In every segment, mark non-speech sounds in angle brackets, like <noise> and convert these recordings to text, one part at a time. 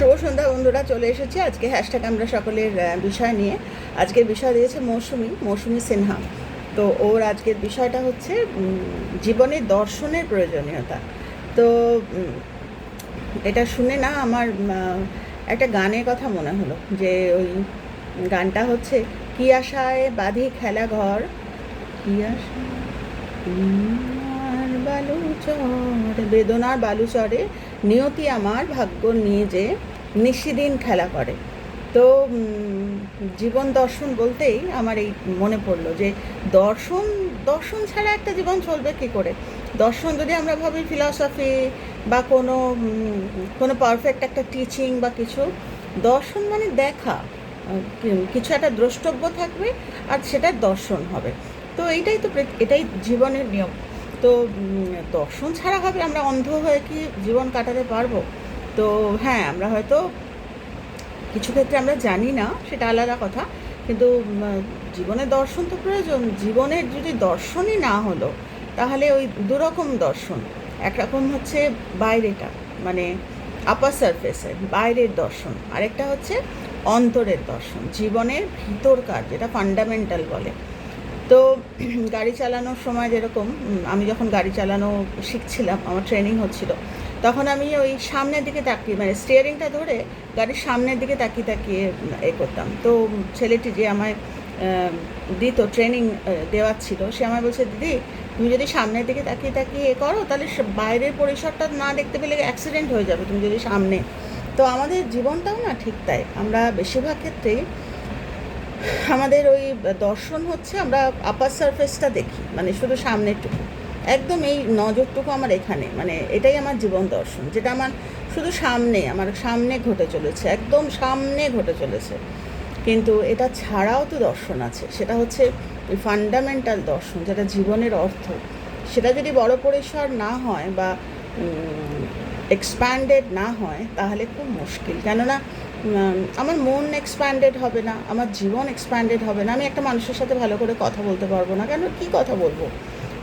শুভ সন্ধ্যা বন্ধুরা, চলে এসেছি। আজকে হ্যাশট্যাগ আমরা সকলের বিষয় নিয়ে। আজকের বিষয় দিয়েছে মৌসুমি মৌসুমি সিনহা। তো ওর আজকের বিষয়টা হচ্ছে জীবনে দর্শনের প্রয়োজনীয়তা। তো এটা শুনে না আমার একটা গানের কথা মনে হলো। যে ওই গানটা হচ্ছে, কি আশায় বাঁধি খেলা ঘর? কি আর বালুচর বেদনার বালুচরে নিয়তি আমার ভাগ্য নিয়ে যে নিশিদিন খেলা করে। তো জীবন দর্শন বলতেই আমার এই মনে পড়ল যে, দর্শন দর্শন ছাড়া একটা জীবন চলবে কি করে? দর্শন যদি আমরা ভাবি ফিলসফি বা কোনো কোনো পারফেক্ট একটা টিচিং বা কিছু, দর্শন মানে দেখা। কিছু একটা দ্রষ্টব্য থাকবে আর সেটা দর্শন হবে। তো এইটাই তো এটাই জীবনের নিয়ম। তো দর্শন ছাড়া হবে আমরা অন্ধ হয়ে কি জীবন কাটাতে পারব? তো হ্যাঁ আমরা হয়তো কিছু ক্ষেত্রে আমরা জানি না সেটা আলাদা কথা। কিন্তু উম, জীবনের দর্শন তো প্রয়োজন। জীবনের যদি দর্শনই না হলো তাহলে ওই দুরকম দর্শন একরকম হচ্ছে বাইরেটা মানে আপার সারফেসের বাইরের দর্শন। আরেকটা হচ্ছে অন্তরের দর্শন জীবনের ভিতরকার যেটা ফান্ডামেন্টাল বলে। তো গাড়ি চালানোর সময় যেরকম আমি যখন গাড়ি চালানো শিখছিলাম আমার ট্রেনিং হচ্ছিল তখন আমি ওই সামনের দিকে তাকিয়ে মানে স্টিয়ারিংটা ধরে গাড়ির সামনের দিকে তাকিয়ে তাকিয়ে, এ করতাম। তো ছেলেটি যে আমায় দিত ট্রেনিং দেওয়াচ্ছিল সে আমায় বলছে, দিদি, তুমি যদি সামনের দিকে তাকিয়ে তাকিয়ে এ করো, তাহলে বাইরের পরিসরটা না দেখতে পেলে অ্যাক্সিডেন্ট হয়ে যাবে তুমি যদি সামনে। তো আমাদের জীবনটাও না ঠিক তাই। আমরা বেশিরভাগ ক্ষেত্রেই আমাদের ওই দর্শন হচ্ছে আমরা আপার সারফেসটা দেখি মানে শুধু সামনেরটুকু একদম এই নজরটুকু আমার এখানে মানে এটাই আমার জীবন দর্শন, যেটা আমার শুধু সামনে, আমার সামনে ঘটে চলেছে, একদম সামনে ঘটে চলেছে। কিন্তু এটা ছাড়াও তো দর্শন আছে, সেটা হচ্ছে ফান্ডামেন্টাল দর্শন, যেটা জীবনের অর্থ। সেটা যদি বড় পরিসর না হয় বা এক্সপ্যান্ডেড না হয়, তাহলে খুব মুশকিল। কেননা আমার মন এক্সপ্যান্ডেড হবে না, আমার জীবন এক্সপ্যান্ডেড হবে না, আমি একটা মানুষের সাথে ভালো করে কথা বলতে পারব না, কেন কি কথা বলব?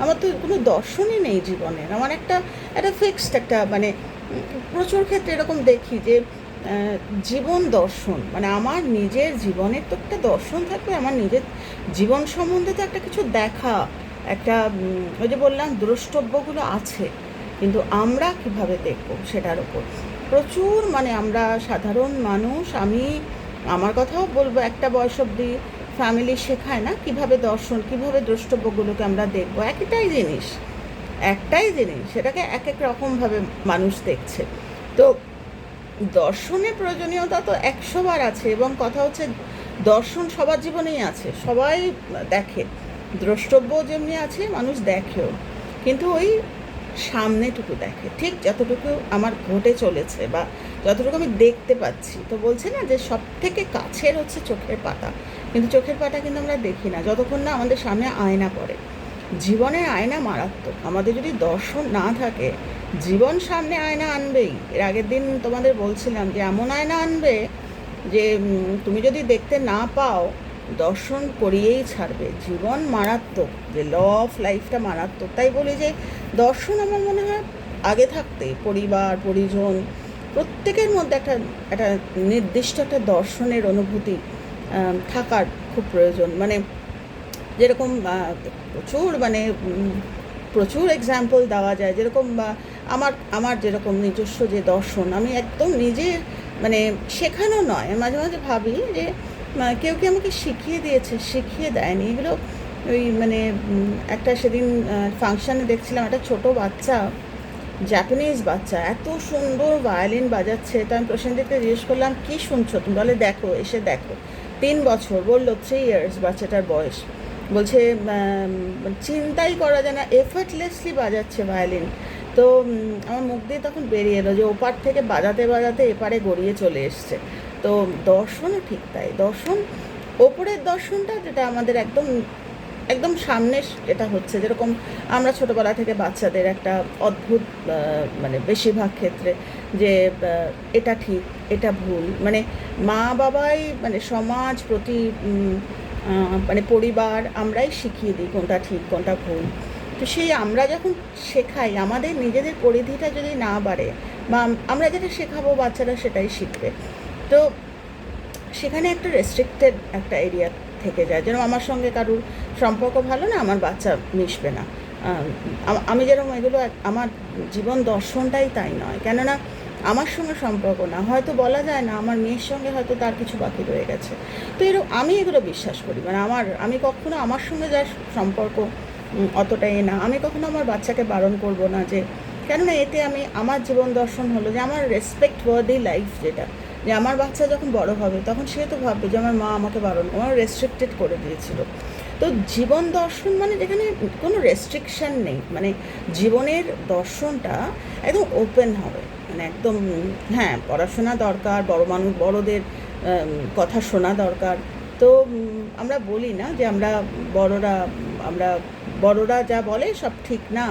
আমার তো কোনো দর্শনই নেই জীবনের আমার একটা একটা ফিক্সড একটা মানে প্রচুর ক্ষেত্রে এরকম দেখি যে জীবন দর্শন মানে আমার নিজের জীবনের তো একটা দর্শন থাকবে, আমার নিজের জীবন সম্বন্ধে তো একটা কিছু দেখা, একটা ওই যে বললাম দ্রষ্টব্যগুলো আছে, কিন্তু আমরা কীভাবে দেখব সেটার ওপর প্রচুর মানে আমরা সাধারণ মানুষ, আমি, আমার কথাও বলব একটা বয়স অব্দি ফ্যামিলি শেখায় না কীভাবে দর্শন, কীভাবে দ্রষ্টব্যগুলোকে আমরা দেখব, একটাই জিনিস একটাই জিনিস, সেটাকে এক এক রকমভাবে মানুষ দেখছে। তো দর্শনের প্রয়োজনীয়তা তো একশোবার আছে এবং কথা হচ্ছে দর্শন সবার জীবনেই আছে, সবাই দেখে। দ্রষ্টব্য যেমনি আছে, মানুষ দেখেও, কিন্তু ওই সামনেটুকু দেখে। ঠিক যতটুকু আমার ঘটে চলেছে বা যতটুকু আমি দেখতে পাচ্ছি, তো বলছে না যে সব থেকে কাছের হচ্ছে চোখের পাতা। কিন্তু চোখের পাতা কিন্তু আমরা দেখি না, যতক্ষণ না আমাদের সামনে আয়না পড়ে। জীবনের আয়না মারাত্মক। আমাদের যদি দর্শন না থাকে, জীবন সামনে আয়না আনবেই। এর আগের দিন তোমাদের বলছিলাম যে, এমন আয়না আনবে যে তুমি যদি দেখতে না পাও, দর্শন করিয়েই ছাড়বে। জীবন মারাত্মক, যে ল অফ লাইফটা মারাত্মক। তাই বলি যে, দর্শন আমার মনে হয় আগে থাকতে, পরিবার, পরিজন, প্রত্যেকের মধ্যে একটা একটা নির্দিষ্ট একটা দর্শনের অনুভূতি থাকার খুব প্রয়োজন। মানে যেরকম প্রচুর মানে প্রচুর এক্সাম্পল দেওয়া যায়। যেরকম, বা আমার আমার যেরকম নিজস্ব যে দর্শন, আমি একদম নিজে মানে শেখানো নয়। মাঝে মাঝে ভাবি যে কেউ কি আমাকে শিখিয়ে দিয়েছে? শিখিয়ে দেয়নি। এগুলো ওই মানে একটা সেদিন ফাংশানে দেখছিলাম একটা ছোট বাচ্চা জাপানিজ বাচ্চা, এত সুন্দর ভায়োলিন বাজাচ্ছে। তো আমি প্রসেনজিৎকে জিজ্ঞেস করলাম, কী শুনছো? তুমি বলে, দেখো, এসে দেখো। তিন বছর, বলল থ্রি ইয়ার্স বাচ্চাটার বয়স। বলছে চিন্তাই করা যায় না এফার্টলেসলি বাজাচ্ছে ভায়োলিন তো আমার মুখ দিয়ে তখন বেরিয়ে এলো যে ওপার থেকে বাজাতে বাজাতে এপারে গড়িয়ে চলে এসছে। তো দর্শনও ঠিক তাই। দর্শন, ওপরের দর্শনটা যেটা আমাদের একদম একদম সামনে এটা হচ্ছে। যেরকম আমরা ছোটোবেলা থেকে বাচ্চাদের একটা অদ্ভুত মানে বেশিরভাগ ক্ষেত্রে যে এটা ঠিক, এটা ভুল। মানে মা বাবাই মানে সমাজ প্রতি মানে পরিবার আমরাই শিখিয়ে দিই কোনটা ঠিক, কোনটা ভুল। তো সেই আমরা যখন শেখাই, আমাদের নিজেদের পরিধিটা যদি না বাড়ে, বা আমরা যেটা শেখাবো বাচ্চারা সেটাই শিখবে। তো সেখানে একটা রেস্ট্রিক্টেড একটা এরিয়া থেকে যায়। যেরকম আমার সঙ্গে কারুর সম্পর্ক ভালো না আমার বাচ্চা মিশবে না। আম, যেরকম এগুলো আমার জীবন দর্শনটাই তাই নয়। কেননা আমার সঙ্গে সম্পর্ক না হয়তো বলা যায় না আমার মেয়ের সঙ্গে হয়তো তার কিছু বাকি রয়ে গেছে। তো এরকম আমি এগুলো বিশ্বাস করি। মানে আমার আমি কখনো আমার সঙ্গে যার সম্পর্ক অতটাই এ না। আমি কখনো আমার বাচ্চাকে বারণ করব না যে কেননা এতে আমি আমার জীবন দর্শন হলো যে আমার রেসপেক্ট ওয়ার্দি লাইফ যেটা। যে আমার বাচ্চা যখন বড় হবে, তখন সে তো ভাববে যে আমার মা আমাকে বারণ, আমার রেস্ট্রিক্টেড করে দিয়েছিল। তো জীবন দর্শন মানে যেখানে কোনো রেস্ট্রিকশন নেই মানে জীবনের দর্শনটা একদম ওপেন হবে। মানে একদম হ্যাঁ পড়াশোনা দরকার, বড় মানুষ, বড়দের কথা শোনা দরকার। তো আমরা বলি না যে আমরা বড়রা আমরা বড়রা যা বলে সব ঠিক না।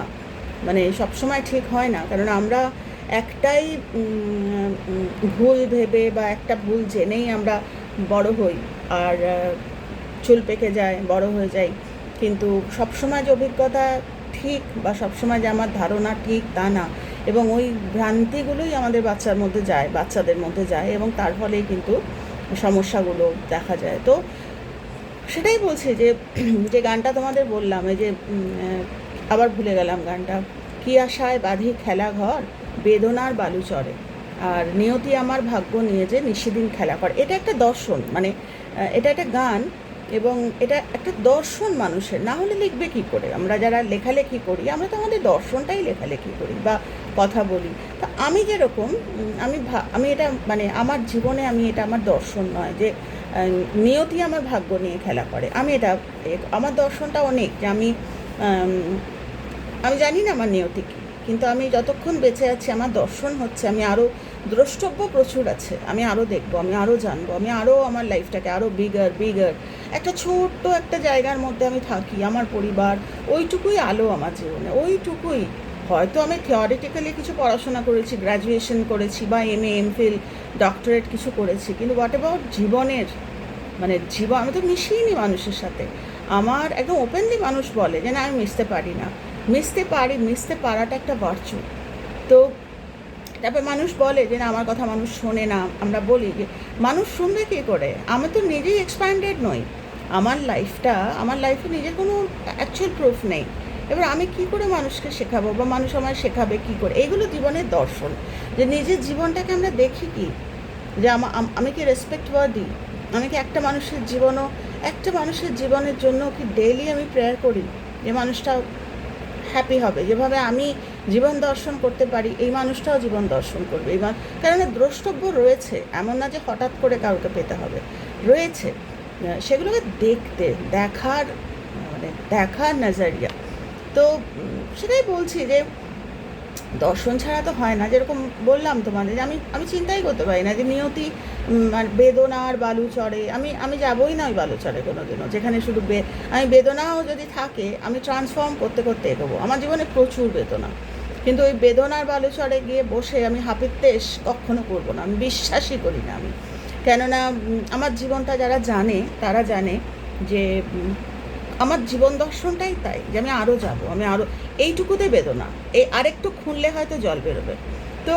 মানে সব সময় ঠিক হয় না। কারণ আমরা একটাই ভুল ভেবে বা একটা ভুল জেনেই আমরা বড় হই আর চুল পেকে যায়, বড় হয়ে যাই। কিন্তু সবসময় যে অভিজ্ঞতা ঠিক বা সবসময় যে আমার ধারণা ঠিক তা না। এবং ওই ভ্রান্তিগুলোই আমাদের বাচ্চার মধ্যে যায়, বাচ্চাদের মধ্যে যায় এবং তার ফলেই কিন্তু সমস্যাগুলো দেখা যায়। তো সেটাই বলছি যে <clears throat> যে গানটা তোমাদের বললাম, এই যে আবার ভুলে গেলাম গানটা। কি আশায় বাঁধি খেলা ঘর? বেদনার বালু চড়ে। আর নিয়তি আমার ভাগ্য নিয়ে যে নিশিদিন খেলা করে। এটা একটা দর্শন মানে এটা একটা গান এবং এটা একটা দর্শন মানুষের। না হলে লিখবে কি করে? আমরা যারা লেখালেখি করি, আমরা তো আমাদের দর্শনটাই লেখালেখি করি বা কথা বলি। তা আমি যেরকম আমি আমি এটা মানে আমার জীবনে আমি এটা আমার দর্শন নয় যে নিয়তি আমার ভাগ্য নিয়ে খেলা করে। আমি এটা আমার দর্শনটা অনেক যে আমি আমি জানি না আমার নিয়তি কী। কিন্তু আমি যতক্ষণ বেঁচে আছি, আমার দর্শন হচ্ছে, আমি আরও দ্রষ্টব্য প্রচুর আছে, আমি আরও দেখব, আমি আরও জানব, আমি আরও আমার লাইফটাকে আরও বিগার বিগার একটা ছোট্ট একটা জায়গার মধ্যে আমি থাকি, আমার পরিবার, ওইটুকুই আলো আমার জীবনে, ওইটুকুই। হয়তো আমি থিওরিটিক্যালি কিছু পড়াশোনা করেছি গ্র্যাজুয়েশন করেছি বা M A M phil doctorate কিছু করেছি, কিন্তু হোয়াট অ্যাবাউট জীবনের? মানে জীবন আমি তো মিশিয়ে মানুষের সাথে। আমার একদম ওপেনলি মানুষ বলে যে, না, আমি মিশতে পারি না। মিশতে পারি, মিশতে পারাটা একটা ভার্চু তো তারপর মানুষ বলে যে, না, আমার কথা মানুষ শোনে না। আমরা বলি যে, মানুষ শুনবে কী করে? আমি তো নিজেই এক্সপ্যান্ডেড নই। আমার লাইফটা আমার লাইফে নিজের কোনো অ্যাকচুয়াল প্রুফ নেই। এবার আমি কি করে মানুষকে শেখাবো বা মানুষ আমায় শেখাবে কি করে? এইগুলো জীবনের দর্শন। যে নিজের জীবনটাকে আমরা দেখি কি? যে আমা- কি রেসপেক্ট দিই আমি কি একটা মানুষের জীবনও, একটা মানুষের জীবনের জন্য কি ডেইলি আমি প্রেয়ার করি? যে মানুষটা হ্যাপি হবে। যেভাবে আমি জীবন দর্শন করতে পারি, এই মানুষটাও জীবন দর্শন করবে। এই কারণ দ্রষ্টব্য রয়েছে, এমন না যে হঠাৎ করে কাউকে পেতে হবে। রয়েছে সেগুলোকে দেখতে, দেখার মানে দেখার নজারিয়া। তো সেটাই বলছি যে দর্শন ছাড়া তো হয় না, যেরকম বললাম তোমাদের যে আমি আমি চিন্তাই করতে পারি না যে নিয়তি আর বেদনার বালু চড়ে আমি আমি যাবই না ওই বালু চড়ে কোনো দিনও যেখানে শুধু বে, আমি বেদনাও যদি থাকে, আমি ট্রান্সফর্ম করতে করতে এগোবো। আমার জীবনে প্রচুর বেদনা, কিন্তু ওই বেদনার বালু চড়ে গিয়ে বসে আমি হাপিত্তেশ কখনো করব না, আমি বিশ্বাসই করি না আমি। কেননা আমার জীবনটা যারা জানে, তারা জানে যে আমার জীবন দর্শনটাই তাই যে আমি আরও যাব, আমি আরও এইটুকুতে বেদনা। এই আরেকটু খুনলে হয়তো জল বেরোবে। তো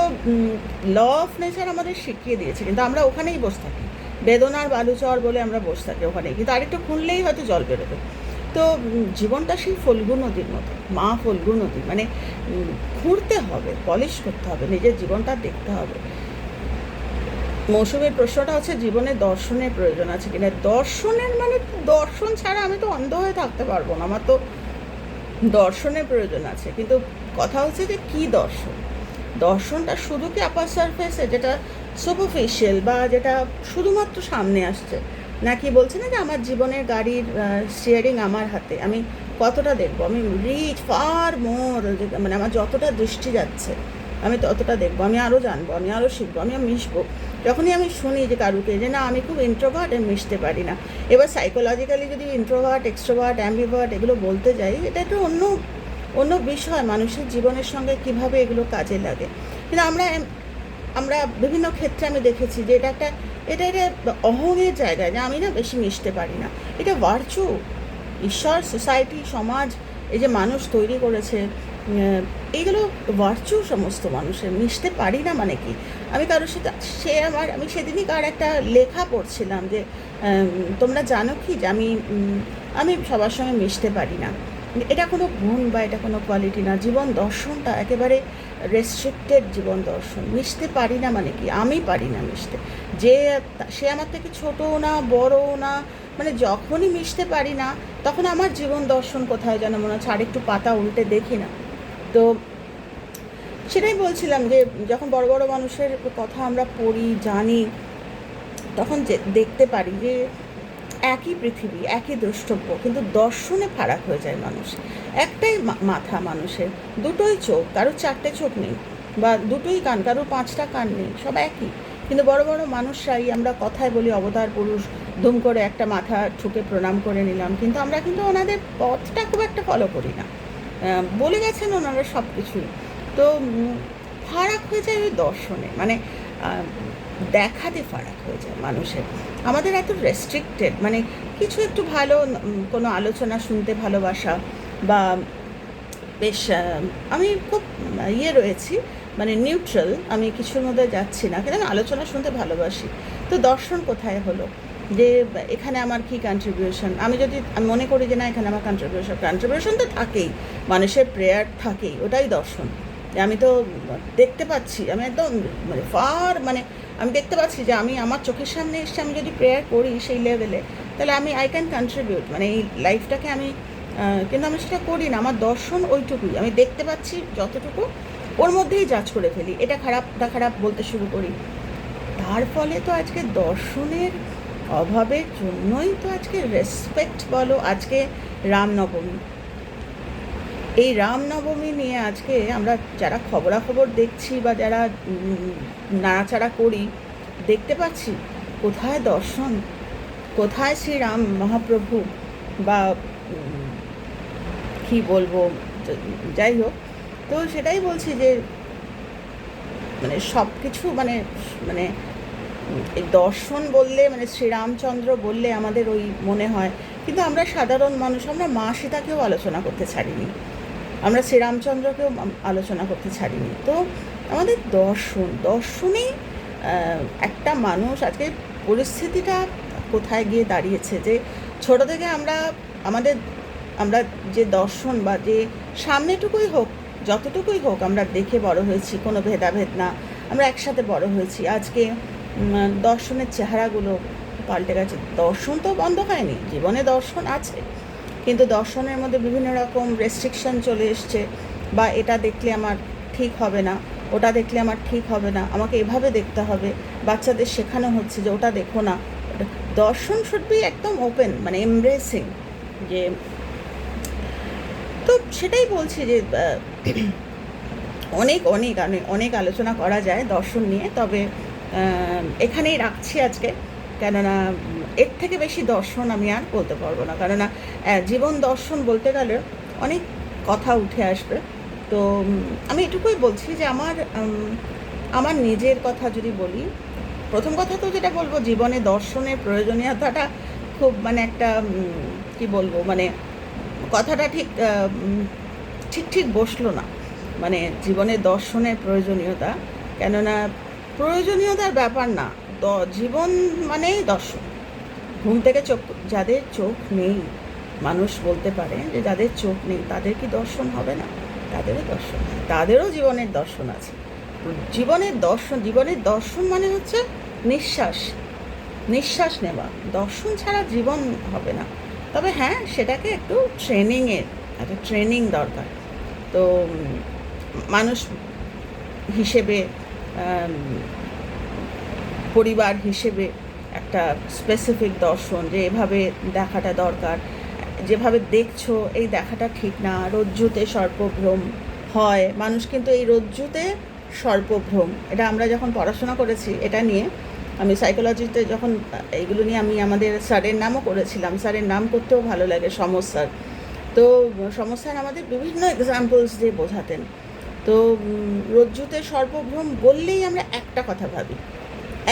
ল অফ নেচার আমাদের শিখিয়ে দিয়েছে, কিন্তু আমরা ওখানেই বসে থাকি। বেদনার বালুচর বলে আমরা বসে থাকি ওখানেই, কিন্তু আরেকটু খুনলেই হয়তো জল বেরোবে। তো জীবনটা সেই ফল্গু নদীর মতো, মা ফল্গু নদী মানে ঘুরতে হবে, পলিশ করতে হবে, নিজের জীবনটা দেখতে হবে। মৌসুমীর প্রশ্নটা হচ্ছে জীবনে দর্শনের প্রয়োজন আছে কিনা? দর্শনের মানে দর্শন ছাড়া আমি তো অন্ধ হয়ে থাকতে পারব না। আমার তো দর্শনের প্রয়োজন আছে। কিন্তু কথা হচ্ছে যে কি দর্শন? দর্শনটা শুধু কি আপার সারফেসে যেটা সুপারফিশিয়াল বা যেটা শুধুমাত্র সামনে আসছে, নাকি বলছে না যে আমার জীবনের গাড়ির স্টিয়ারিং আমার হাতে? আমি কতটা দেখব? আমি রিচ ফার মোর মানে আমার যতটা দৃষ্টি যাচ্ছে আমি ততটা দেখব, আমি আরও জানব, আমি আরও শিখব, আমি মিশবো। যখনই আমি শুনি যে কারুকে যে না, আমি খুব ইন্ট্রোভার্ট আমি মিশতে পারি না। এবার সাইকোলজিক্যালি যদি ইন্ট্রোভার্ট এক্সট্রোভার্ট অ্যাম্বিভার্ট এগুলো বলতে যাই, এটা একটা অন্য অন্য বিষয় মানুষের জীবনের সঙ্গে কীভাবে এগুলো কাজে লাগে। কিন্তু আমরা আমরা বিভিন্ন ক্ষেত্রে আমি দেখেছি যে এটা একটা এটা একটা অহংয়ের জায়গায় যে আমি না বেশি মিশতে পারি না। এটা ভার্চু ঈশ্বর সোসাইটি সমাজ, এই যে মানুষ তৈরি করেছে এইগুলো ভার্চু সমস্ত মানুষের, মিশতে পারি না মানে কি? আমি কারোর সাথে, সে আমার, আমি সেদিনই কার একটা লেখা পড়ছিলাম যে তোমরা জানো কি যে আমি আমি সবার সঙ্গে মিশতে পারি না। এটা কোনো গুণ বা এটা কোনো কোয়ালিটি না। জীবন দর্শনটা একেবারে রেস্ট্রিক্টেড জীবন দর্শন। মিশতে পারি না মানে কি? আমি পারি না মিশতে। যে, সে আমার থেকে ছোটও না বড়ও না মানে যখনই মিশতে পারি না, তখন আমার জীবন দর্শন কোথায় যেন মনে হচ্ছে, আরেকটু পাতা উল্টে দেখি না। তো সেটাই বলছিলাম যে যখন বড় বড় মানুষের কথা আমরা পড়ি, জানি, তখন যে দেখতে পারি যে একই পৃথিবী, একই দ্রষ্টব্য, কিন্তু দর্শনে ফারাক হয়ে যায় মানুষ। একটাই মাথা মানুষের, দুটোই চোখ কারোর চারটে চোখ নেই বা দুটোই কান কারোর পাঁচটা কান নেই, সব একই। কিন্তু বড় বড় মানুষরাই আমরা কথায় বলি অবতার পুরুষ, ধুম করে একটা মাথা ঠুকে প্রণাম করে নিলাম, কিন্তু আমরা কিন্তু ওনাদের পথটা খুব একটা ফলো করি না। বলে গেছেন ওনারা সব কিছুই তো ফারাক হয়ে যায় ওই দর্শনে। মানে দেখাতে ফারাক হয়ে যায় মানুষের। আমাদের এত রেস্ট্রিক্টেড মানে কিছু একটু ভালো কোনো আলোচনা শুনতে ভালোবাসা বা বেশ আমি খুব ইয়ে রয়েছি মানে নিউট্রাল আমি কিছুর মধ্যে যাচ্ছি না। কিন্তু আমি আলোচনা শুনতে ভালোবাসি। তো দর্শন কোথায় হলো? যে এখানে আমার কি কন্ট্রিবিউশন আমি যদি আমি মনে করি যে না, এখানে আমার কন্ট্রিবিউশন কন্ট্রিবিউশন তো থাকেই। মানুষের প্রেয়ার থাকেই, ওটাই দর্শন। আমি তো দেখতে পাচ্ছি, আমি একদম মানে ফার মানে আমি দেখতে পাচ্ছি যে আমি আমার চোখের সামনে এসে আমি যদি প্রেয়ার করি সেই লেভেলে তাহলে আমি আই ক্যান কন্ট্রিবিউট মানে এই লাইফটাকে আমি কিন্তু আমি সেটা করি না। আমার দর্শন ওইটুকুই। আমি দেখতে পাচ্ছি যতটুকু, ওর মধ্যেই জাজ করে ফেলি। এটা খারাপ ওটা খারাপ বলতে শুরু করি। তার ফলে তো আজকে দর্শনের অভাবের জন্যই তো আজকে রেসপেক্ট বলো, আজকে রামনবমী। এই রামনবমী নিয়ে আজকে আমরা যারা খবরাখবর দেখছি বা যারা নাড়াচাড়া করি, দেখতে পাচ্ছি কোথায় দর্শন, কোথায় শ্রীরাম মহাপ্রভু বা কি বলব যাই হোক, তো সেটাই বলছি যে মানে সব কিছু মানে মানে দর্শন বললে মানে শ্রীরামচন্দ্র বললে আমাদের ওই মনে হয়। কিন্তু আমরা সাধারণ মানুষ, আমরা মা সীতাকেও আলোচনা করতে ছাড়িনি। আমরা শ্রীরামচন্দ্রকেও আলোচনা করতে ছাড়িনি। তো আমাদের দর্শন, দর্শনেই একটা মানুষ আজকে পরিস্থিতিটা কোথায় গিয়ে দাঁড়িয়েছে যে ছোট থেকে আমরা, আমাদের, আমরা যে দর্শন বা যে সামনেটুকুই হোক, যতটুকুই হোক আমরা দেখে বড় হয়েছি, কোনো ভেদাভেদ না। আমরা একসাথে বড় হয়েছি। আজকে দর্শনের চেহারাগুলো পাল্টে গেছে। দর্শন তো বন্ধ হয়নি, জীবনে দর্শন আছে। কিন্তু দর্শনের মধ্যে বিভিন্ন রকম রেস্ট্রিকশন চলে এসছে, বা এটা দেখলে আমার ঠিক হবে না, ওটা দেখলে আমার ঠিক হবে না, আমাকে এভাবে দেখতে হবে, বাচ্চাদের শেখানো হচ্ছে যে ওটা দেখো না। দর্শন শুড বি একদম ওপেন মানে এমব্রেসিং যে তো সেটাই বলছি যে অনেক অনেক অনেক অনেক আলোচনা করা যায় দর্শন নিয়ে, তবে এখানেই রাখছি আজকে। কেননা এর থেকে বেশি দর্শন আমি আর বলতে পারব না। কেননা জীবন দর্শন বলতে গেলে অনেক কথা উঠে আসবে। তো আমি এটুকুই বলছি যে আমার আমার নিজের কথা যদি বলি, প্রথম কথা তো যেটা বলব, জীবনে দর্শনের প্রয়োজনীয়তাটা খুব মানে একটা কি বলব মানে কথাটা ঠিক ঠিক ঠিক বসল না। মানে জীবনে দর্শনের প্রয়োজনীয়তা, কেননা প্রয়োজনীয়তার ব্যাপার না। জীবন মানেই দর্শন। ঘুম থেকে চোখ, যাদের চোখ নেই, মানুষ বলতে পারে যে যাদের চোখ নেই, তাদের কি দর্শন হবে না? তাদেরও দর্শন তাদেরও জীবনের দর্শন আছে। জীবনের দর্শন জীবনের দর্শন মানে হচ্ছে নিঃশ্বাস নিঃশ্বাস নেওয়া। দর্শন ছাড়া জীবন হবে না। তবে হ্যাঁ সেটাকে একটু ট্রেনিংয়ের, একটা ট্রেনিং দরকার। তো মানুষ হিসেবে পরিবার হিসেবে একটা স্পেসিফিক দর্শন যে এভাবে দেখাটা দরকার। যেভাবে দেখছ এই দেখাটা ঠিক না, রজ্জুতে সর্পভ্রম হয়, মানুষ কিন্তু এই রজ্জুতে সর্পভ্রম। এটা আমরা যখন পড়াশোনা করেছি, এটা নিয়ে আমি সাইকোলজিতে যখন এইগুলো নিয়ে আমি আমাদের স্যারের নামও করেছিলাম, স্যারের নাম করতেও ভালো লাগে সমস্যার। তো সমস্যার আমাদের বিভিন্ন এক্সাম্পলস দিয়ে বোঝাতেন। তো রজ্জুতে সর্বভ্রম বললেই আমরা একটা কথা ভাবি।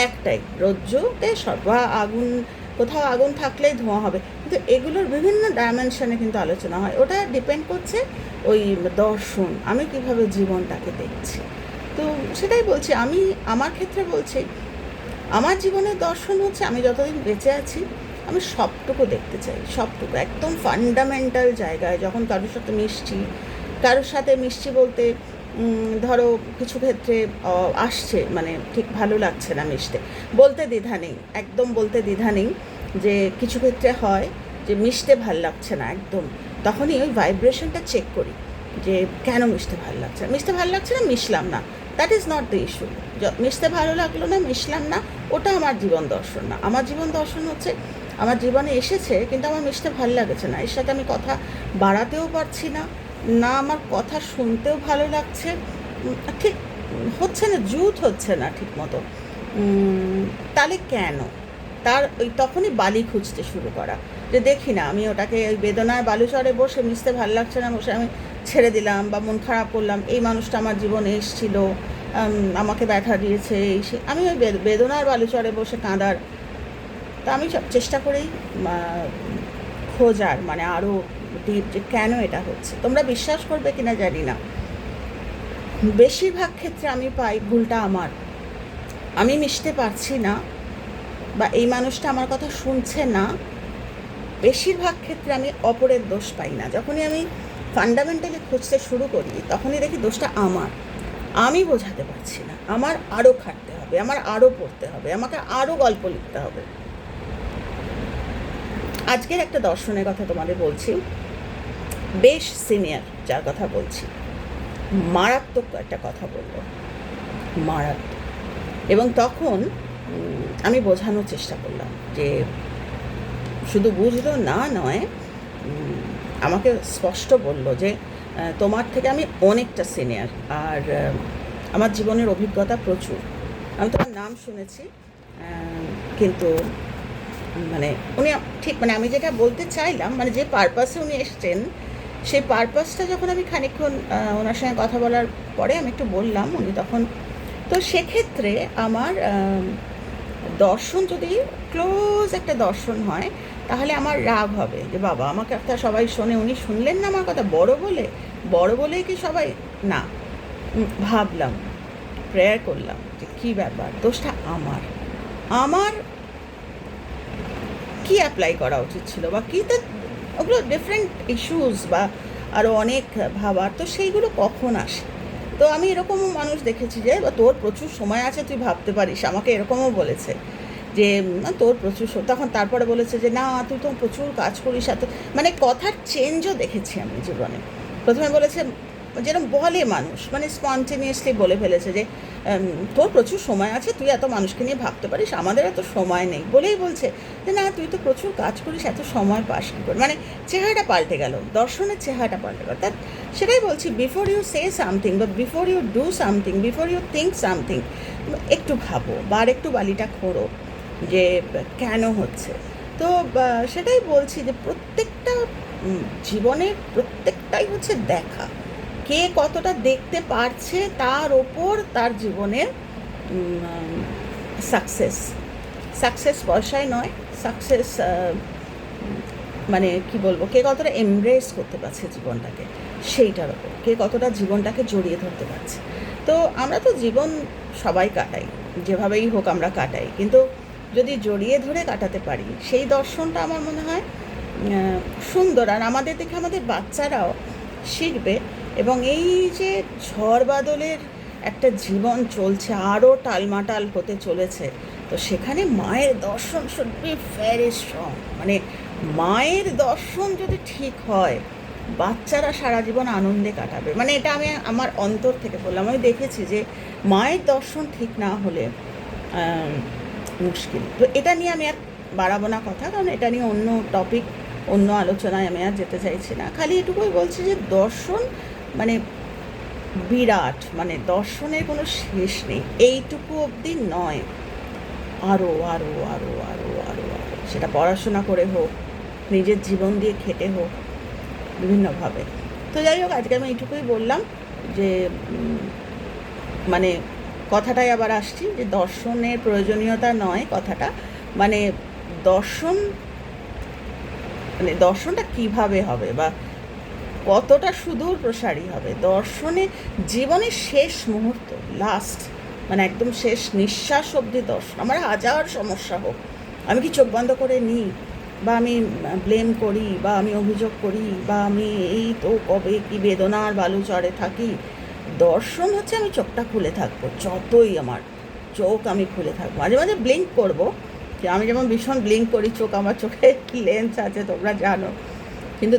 একটাই, রজ্জুতে সর্ব আগুন, কোথাও আগুন থাকলেই ধোঁয়া হবে। কিন্তু এগুলোর বিভিন্ন ডাইমেনশনে কিন্তু আলোচনা হয়। ওটা ডিপেন্ড করছে ওই দর্শন, আমি কীভাবে জীবনটাকে দেখছি। তো সেটাই বলছি, আমি, আমার ক্ষেত্রে বলছি, আমার জীবনের দর্শন হচ্ছে আমি যতদিন বেঁচে আছি, আমি সবটুকু দেখতে চাই, সবটুকু। একদম ফান্ডামেন্টাল জায়গায় যখন কারোর সাথে মিশছি, কারোর সাথে মিশছি বলতে ধরো কিছু ক্ষেত্রে আসছে মানে ঠিক ভালো লাগছে না মিশতে বলতে দ্বিধা নেই, একদম বলতে দ্বিধা নেই যে কিছু ক্ষেত্রে হয় যে মিশতে ভালো লাগছে না একদম। তখনই ওই ভাইব্রেশনটা চেক করি যে কেন মিশতে ভালো লাগছে না। মিশতে ভালো লাগছে না, মিশলাম না। That is not the issue মিশতে ভালো লাগল না, মিশলাম না, ওটা আমার জীবন দর্শন না। আমার জীবন দর্শন হচ্ছে, আমার জীবনে এসেছে, কিন্তু আমার মিশতে ভালো লাগছে না। এর সাথে আমি কথা বাড়াতেও পারছি না। না, আমার কথা শুনতেও ভালো লাগছে। ঠিক, হচ্ছে না, জুত হচ্ছে না ঠিক মতো তাহলে কেন? তার ওই তখনই বালি খুঁজতে শুরু করা। যে দেখি না, আমি ওটাকে ওই বেদনায় বালুচরে বসে মিশতে ভালো লাগছে না, বসে আমি ছেড়ে দিলাম বা মন খারাপ করলাম। এই মানুষটা আমার জীবনে এসেছিল আমাকে ব্যথা দিয়েছে, এই সে, আমি ওই বেদ- বেদনার বালুচরে বসে কাঁদার। তা আমি সব চেষ্টা করেই খোঁজার মানে আরও ডিপ যে কেন এটা হচ্ছে? তোমরা বিশ্বাস করবে কিনা জানি না। বেশিরভাগ ক্ষেত্রে আমি পাই ভুলটা আমার। আমি মিশতে পারছি না বা এই মানুষটা আমার কথা শুনছে না। বেশিরভাগ ক্ষেত্রে আমি অপরের দোষ পাই না। যখনই আমি ফান্ডামেন্টালি খুঁজতে শুরু করি, তখনই দেখি দোষটা আমার। আমি বোঝাতে পারছি না। আমার আরও খাটতে হবে, আমার আরও পড়তে হবে, আমাকে আরও গল্প লিখতে হবে। আজকের একটা দর্শনের কথা তোমাদের বলছি। বেশ সিনিয়র যার কথা বলছি। মারাত্মক একটা কথা বলল। মারাত্মক। এবং তখন আমি বোঝানোর চেষ্টা করলাম যে, শুধু বুঝলো না নয় আমাকে স্পষ্ট বলল যে তোমার থেকে আমি অনেকটা সিনিয়র আর আমার জীবনের অভিজ্ঞতা প্রচুর। আমি তোমার নাম শুনেছি কিন্তু মানে উনি ঠিক মানে আমি যেটা বলতে চাইলাম মানে যে পারপাসে উনি এসছেন সেই পারপাসটা যখন আমি খানিকক্ষণ ওনার সঙ্গে কথা বলার পরে আমি একটু বললাম, উনি তখন, তো সেক্ষেত্রে আমার দর্শন যদি ক্লোজ একটা দর্শন হয়, তাহলে আমার রাগ হবে যে বাবা, আমাকে একটা সবাই শোনে, উনি শুনলেন না আমার কথা, বড় বলে, বড় বলেই কি সবাই, না। ভাবলাম প্রেয়ার করলাম যে কী ব্যাপার, দোষটা আমার। আমার কি অ্যাপ্লাই করা উচিত ছিল বা কী তো ওগুলো ডিফারেন্ট ইস্যুস বা আরও অনেক ভাবার। তো সেইগুলো কখন আসে? তো আমি এরকমও মানুষ দেখেছি যে তোর প্রচুর সময় আছে, তুই ভাবতে পারিস। আমাকে এরকমও বলেছে যে তোর প্রচুর তখন তারপরে বলেছে যে, না, তুই তো প্রচুর কাজ করিস, এত মানে কথার চেঞ্জও দেখেছি আমি জীবনে। প্রথমে বলেছে যেরকম বলে মানুষ মানে স্পন্টেনিয়াসলি বলে ফেলেছে যে তোর প্রচুর সময় আছে, তুই এত মানুষকে নিয়ে ভাবতে পারিস, আমাদের এত সময় নেই। বলেই বলছে যে, না, তুই তো প্রচুর কাজ করিস, এত সময় পাস কী করে? মানে চেহারাটা পাল্টে গেল, দর্শনের চেহারাটা পাল্টে গেল। তা সেটাই বলছি বিফোর ইউ সে সামথিং বা before you do something before you think something একটু ভাবো বা আর একটু বালিটা খোঁড়ো, যে, কেন হচ্ছে? তো সেটাই বলছি যে, প্রত্যেকটা জীবনের প্রত্যেকটাই হচ্ছে দেখা। কে কতটা দেখতে পারছে তার ওপর তার জীবনের সাকসেস সাকসেস পয়সায় নয় সাকসেস মানে কি বলব, কে কতটা এমব্রেস করতে পারছে জীবনটাকে, সেইটার ওপর। কে কতটা জীবনটাকে জড়িয়ে ধরতে পারছে। তো আমরা তো জীবন সবাই কাটাই, যেভাবেই হোক আমরা কাটাই। কিন্তু যদি জড়িয়ে ধরে কাটাতে পারি, সেই দর্শনটা আমার মনে হয় সুন্দর। আর আমাদের দেখে আমাদের বাচ্চারাও শিখবে এবং এই যে ঝড় বাদলের একটা জীবন চলছে, আরও টালমাটাল হতে চলেছে, তো সেখানে মায়ের দর্শন শুড বি স্ট্রং মানে মায়ের দর্শন যদি ঠিক হয়, বাচ্চারা সারা জীবন আনন্দে কাটাবে। মানে এটা আমি আমার অন্তর থেকে বললাম। আমি দেখেছি যে মায়ের দর্শন ঠিক না হলে মুশকিল। তো এটা নিয়ে আমি আর বাড়াবো না কথা, কারণ এটা নিয়ে অন্য টপিক অন্য আলোচনায় আমি আর যেতে চাইছি না। খালি এটুকুই বলছি যে দর্শন মানে বিরাট মানে দর্শনের কোনো শেষ নেই। এইটুকু অবধি নয়। আরও আরও আরও আরও আরও আরও সেটা পড়াশোনা করে হোক, নিজের জীবন দিয়ে খেটে হোক, বিভিন্নভাবে। তো যাই হোক, আজকে আমি এইটুকুই বললাম যে মানে কথাটাই আবার আসছি যে দর্শনের প্রয়োজনীয়তা নয় কথাটা। মানে দর্শন মানে দর্শনটা কীভাবে হবে বা কতটা সুদূর প্রসারী হবে? দর্শনে জীবনের শেষ মুহূর্ত লাস্ট মানে একদম শেষ নিঃশ্বাস অবধি দর্শন। আমার হাজার সমস্যা হোক। আমি কি চোখ বন্ধ করে নিই বা আমি ব্লেম করি, বা আমি অভিযোগ করি, বা আমি এই তো কবে কি বেদনার বালুচরে থাকি? দর্শন হচ্ছে আমি চোখটা খুলে থাকব, যতই আমার চোখ আমি খুলে থাকব। মাঝে মাঝে ব্লিঙ্ক করব। আমি যেমন ভীষণ ব্লিঙ্ক করি, চোখ আমার চোখে <laughs> লেন্স আছে, তোমরা জানো। কিন্তু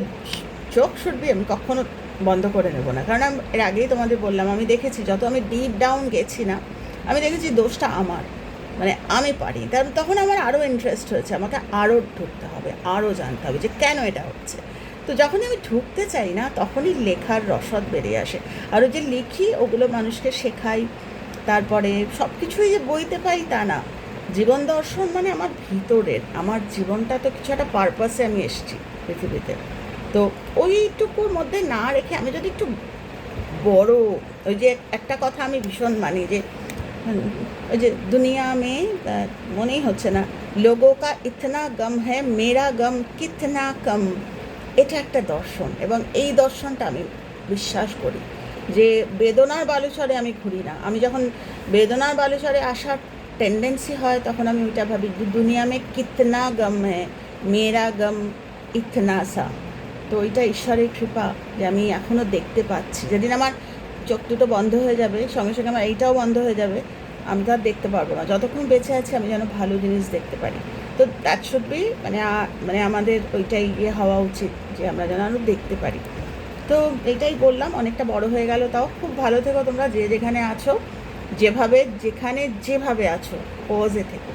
চোখ শুটবি আমি কখনো বন্ধ করে নেব না। কারণ আমি এর আগেই তোমাদের বললাম, আমি দেখেছি যত আমি ডিপ ডাউন গেছি না, আমি দেখেছি দোষটা আমার। মানে আমি পারি। তার তখন আমার আরও ইন্টারেস্ট হয়েছে, আমাকে আরও ঢুকতে হবে আরও জানতে হবে যে কেন এটা হচ্ছে। তো যখনই আমি ঢুকতে চাই না, তখনই লেখার রসদ বেড়ে আসে। আর যে লিখি, ওগুলো মানুষকে শেখাই, তারপরে সব কিছুই যে বইতে পাই তা না। জীবন দর্শন মানে আমার ভিতরের, আমার জীবনটা তো কিছু একটা পারপাসে আমি এসেছি পৃথিবীতে। তো ওইটুকুর মধ্যে না রেখে আমি যদি একটু বড়, ওই যে একটা কথা আমি ভীষণ মানি যে, ওই যে দুনিয়া মে মনেই হচ্ছে না, লোগো কা ইতনা গম হ্যাঁ মেরা গম কিতনা কম। এটা একটা দর্শন এবং এই দর্শনটা আমি বিশ্বাস করি যে বেদনার বালুচরে আমি ঘুরি না। আমি যখন বেদনার বালুচরে আসার টেন্ডেন্সি হয়, তখন আমি ওইটা ভাবি, দুনিয়া মে কিতনা গম হ্যাঁ মেরা গম ইতনা সা। তো ওইটা ঈশ্বরের কৃপা যে আমি এখনও দেখতে পাচ্ছি। যেদিন আমার চোখ দুটো বন্ধ হয়ে যাবে, সঙ্গে সঙ্গে আমার এইটাও বন্ধ হয়ে যাবে, আমি তো আর দেখতে পারব না। যতক্ষণ বেঁচে আছি, আমি যেন ভালো জিনিস দেখতে পারি। তো দ্যাট শুড বি মানে মানে আমাদের ওইটাই ইয়ে হওয়া উচিত, যে আমরা যেন আরও দেখতে পারি। তো এটাই বললাম, অনেকটা বড় হয়ে গেল তাও। খুব ভালো থেকো তোমরা, যে যেখানে আছো, যেভাবে, যেখানে যেভাবে আছো পজে থেকো।